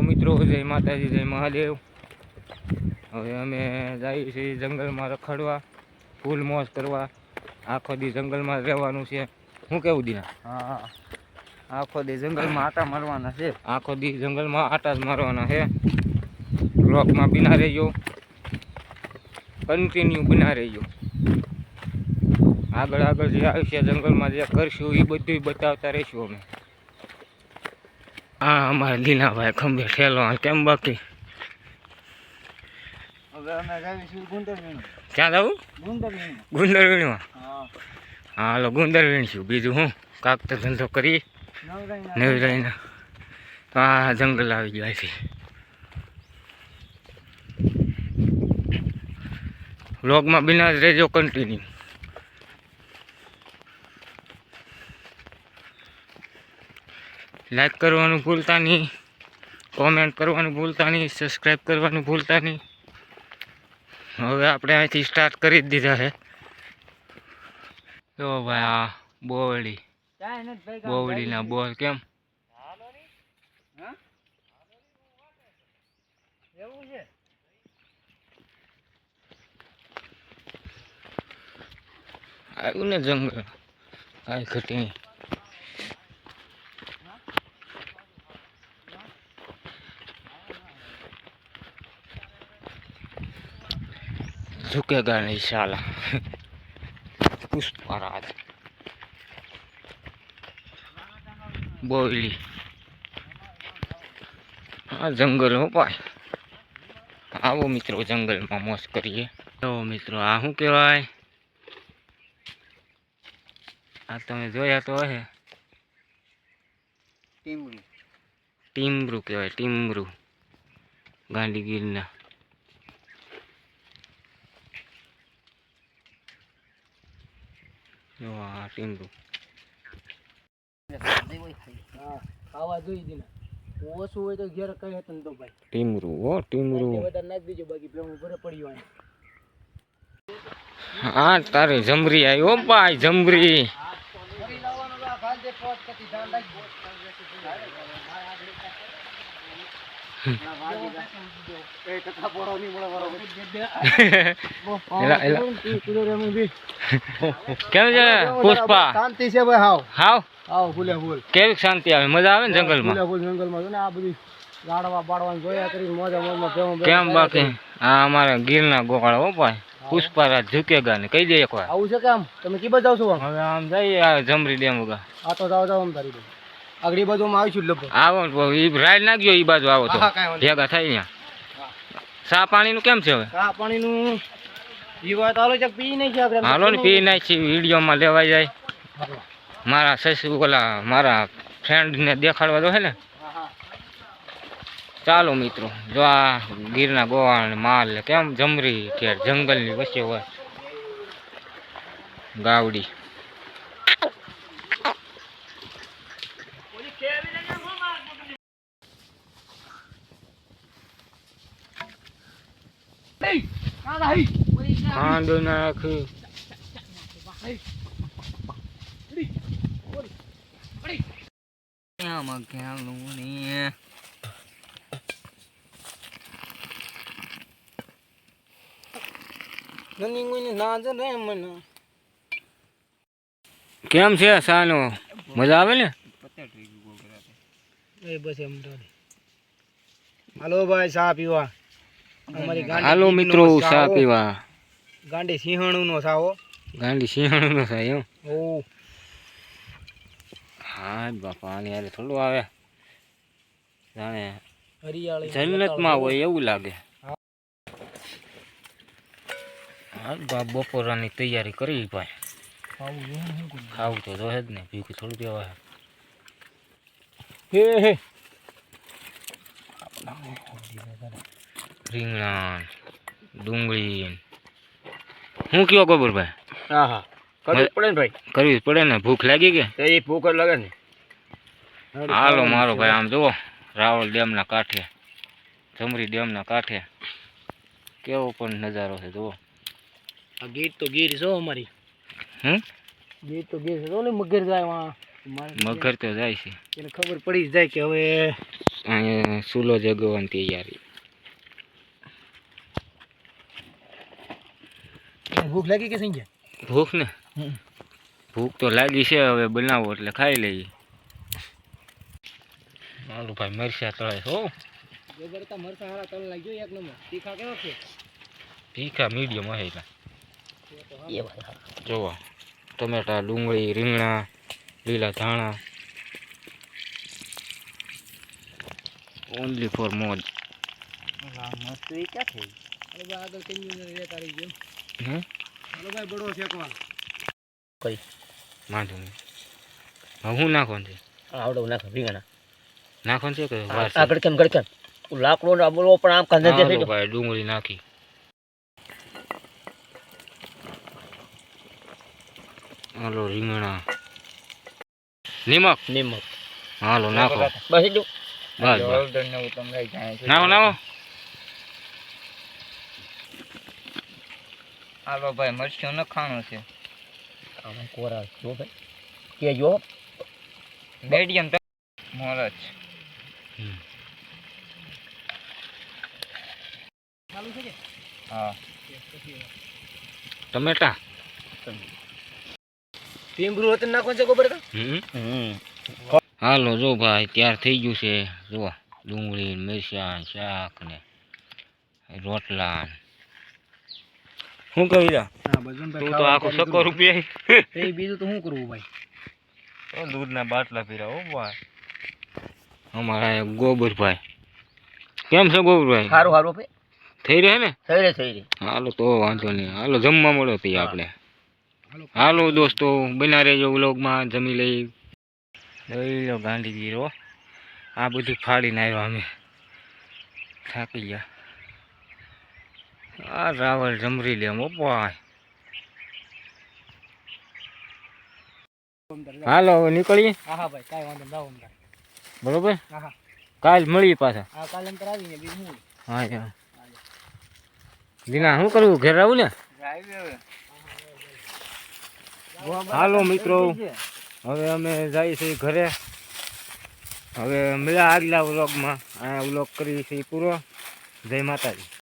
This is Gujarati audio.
હાલો મિત્રો જય માતાજી જય મહાદેવ. હવે અમે જઈએ છીએ જંગલમાં રખડવા ફૂલ મોજ કરવા. આખો દી જંગલમાં રહેવાનું છે. શું કેવું દીના? હા આખો દી જંગલમાં આટા મારવાના છે. આખો દી જંગલમાં આટા જ મારવાના છે. બ્લોકમાં બિના રહેજો. કન્ટિન્યુ બિના રહેજો. આગળ આગળ જે આવશે જંગલમાં જે કરશું એ બધું બતાવતા રહીશું અમે. હા અમારે દીનાભાઈ ખંભે ઠેલો કેમ બાકી? ક્યાં જવું? ગુંદર હા. હાલો ગુંદર વીણશું બીજું હું? કાક તો ધંધો કરી નવરાઈના તો આ જંગલ આવી જાય છે વ્લોગમાં બિના જ રહેજો કન્ટિન્યુ લાઈક કરવાનું ભૂલતા નહીં કોમેન્ટ કરવાનું ભૂલતા નહીં સબસ્ક્રાઈબ કરવાનું ભૂલતા નહીં. હવે આપણે અહીંથી સ્ટાર્ટ કરી જ દીધા છે. તો ભાઈ આ બોવડી કાંઈ નથી ભાઈ, કામ બોવડીના બોલ કેમ? હા? એવું છે આવ્યું ને જંગલ? કાંઈ ઘટી નહીં ઝુકેગા નહીં શાલા પુષ્પરાજ બોયલી આ જંગલ હો ભાઈ આવો મિત્રો જંગલમાં મોજ કરીએ તો મિત્રો આ શું કહેવાય આ તમે જોયા તો હે ટીમડી ટીમરું કહેવાય ટીમરું ગાંધીગીરના હા ખાવા જોઈ દે ઓછું હોય તો ઘેર કઈ હતું તો ભાઈ ટીમરું હો ટીમરું વધારે નાખી દેજો બાકી પેલું ઘરે પડ્યું હોય હા, તારે જમરી આવી ઓ ભાઈ, જમરી. કેમ છે પુષ્પા? શાંતિ છે ભાઈ હાવ. હાવ? હાવ ફૂલે ફૂલ કેવી શાંતિ આવે? મજા આવે ને જંગલમાં? ફૂલે ફૂલ જંગલમાં. જો ને આ બધી ગાડવા બાડવાનું જોયા કરી મોજા મોજમાં કેમ બાકી? આ અમારા ગીરના ગોળ હો ભાઈ. પુષ્પારાજ ઝુકેગા ને કહી દે એકવાર. આવું છે કેમ તમે કી બાજુ જાવ છો? હવે આમ જઈએ જમરી ડેમ આ તો જાવ જાવ આમ તારી આગળી બાજુ માં આવીશું લગભગ. આવો ને રાઈડ નાખજો ઈ બાજુ આવો તો. ભેગા થાય ને સા પાણી પાણીનું કેમ છે હવે? સા પાણી નું હાલો ને પી નાખી વિડીયોમાં લેવાઈ જાય. મારા સસુ ઓલા મારા ફ્રેન્ડને દેખાડવા તો હે ને. ચાલો મિત્રો જો આ ગીરના ગોવાળ માલ ને કેમ જમરી ઠેર જંગલની વચ્ચે હોય. ગાવડી. ખાંડ નાખ આમાં ક્યાંનું ને નની કોઈને ના જ રહે કેમ છે સાનો મજા આવે ને એમ હાલો ભાઈ ચા પીવા હાલો મિત્રો ચા પીવા. ગાંડી સિંહણું નો સાવો. ગાંડી સિંહણું નો એમ? ઓ. હા બાપા ને યાર થોડું આવે. જાણે હરિયાળી જન્નતમાં હોય એવું લાગે. બા બપોરાની તૈયારી કરી ભાઈ. ખાવું તો જોહે જ ને ભીખું થોડું દેવા હે હે. રીંગણા ડુંગળી. હું કયો ગોબરભાઈ હા હા કરવું પડે ને ભાઈ. કરવી જ પડે ને? ભૂખ લાગી કે? એ ભૂખ જ લાગે ને. હાલો મારો ભાઈ આમ જુઓ રાવલ ડેમના કાંઠે જમરી ડેમના કાંઠે. કેવો પણ નજારો છે જુઓ. આ ગીર તો ગીર જો અમારી. હમ? ગીર તો ગીર છે જો ને મગર જાય વા. મગર તો જાય છે. એને ખબર પડી જ જાય કે હવે અહીંયા સુલો જગવાની તૈયારી. ભૂખ લાગી કે સહી ભૂખ ને? ભૂખ તો લાગી છે હવે બનાવો એટલે ખાઈ લઈએ. મારું ભાઈ મરચા તળે હો. વગરતા મરસા હારા તળ લાગ્યો એક નંબર. તીખા કેવો છે? તીખા મીડિયમ હશે જોવો ટમેટા ડુંગળી રીંગણા લીલા ધાણા. ઓનલી ફોર મોજ. મસ્ત એ ક્યાં થઈ? આગળ કઈ રે તારી ગયો હે હાલો ભાઈ બડો શેકવા વાંધો નહીં. હું નાખવાનું છે? આવડો નાખો. રીંગણા નાખવાનું છે કે વાર છે? આ ગડકન ગડકન લાકડો ને બોલવો પણ આમ કાંધે હાલો ભાઈ ડુંગળી નાખી. હાલો રીંગણા. નિમક. નિમક. હાલો નાખો. બસ બસ બસ. નાખો નાખો. હાલો ભાઈ મરચું નખાણું છે. આમાં કોરા જો ભાઈ. કે જો. મીડિયમ મોરચ હમ. ચાલુ છે કે હા. ટમેટા. ટીમ્બરું હતું નાખો છે ગોબર હમ. હમ. હાલો જો ભાઈ તૈયાર થઈ ગયું છે. જો ડુંગળી મિરસાણ શાક ને રોટલા શું કહી દા તું તો આખો સકો રૂપિયા એ બીજું તો શું કરવું ભાઈ? દૂધના બાટલા પીરા હો ભાઈ. અમારા ગોબરભાઈ કેમ છે ગોબરભાઈ સારું સારું ભાઈ. થઈ રહે ને? થઈ રહે થઈ રહે. હાલો તો વાંધો નહીં. હાલો જમવા મળો તઈ આપણે. હાલો. દોસ્તો બના રહેજો વ્લોગમાં જમી લઈ. લઈ લો ગાંધીજી રો આ બધું ફાડીને આવ્યા અમે. થાકી ગયા. આ રાવલ જમરી લે ભાઈ. હાલો હવે નીકળીએ? હા હા ભાઈ કાંઈ વાંધો નહીં જાઓ બરોબર? હા હા. કાલ મળીએ પાછા. આ કાલે અંતર આવીને બીજું હું હા હા. દીના શું કરવું? ઘેર આવું ને? હાલો મિત્રો. હવે અમે જઈએ છીએ ઘરે. હવે મળ્યા આગલા વ્લોગમાં. આ વ્લોગ કરીએ છીએ પૂરો. જય માતાજી.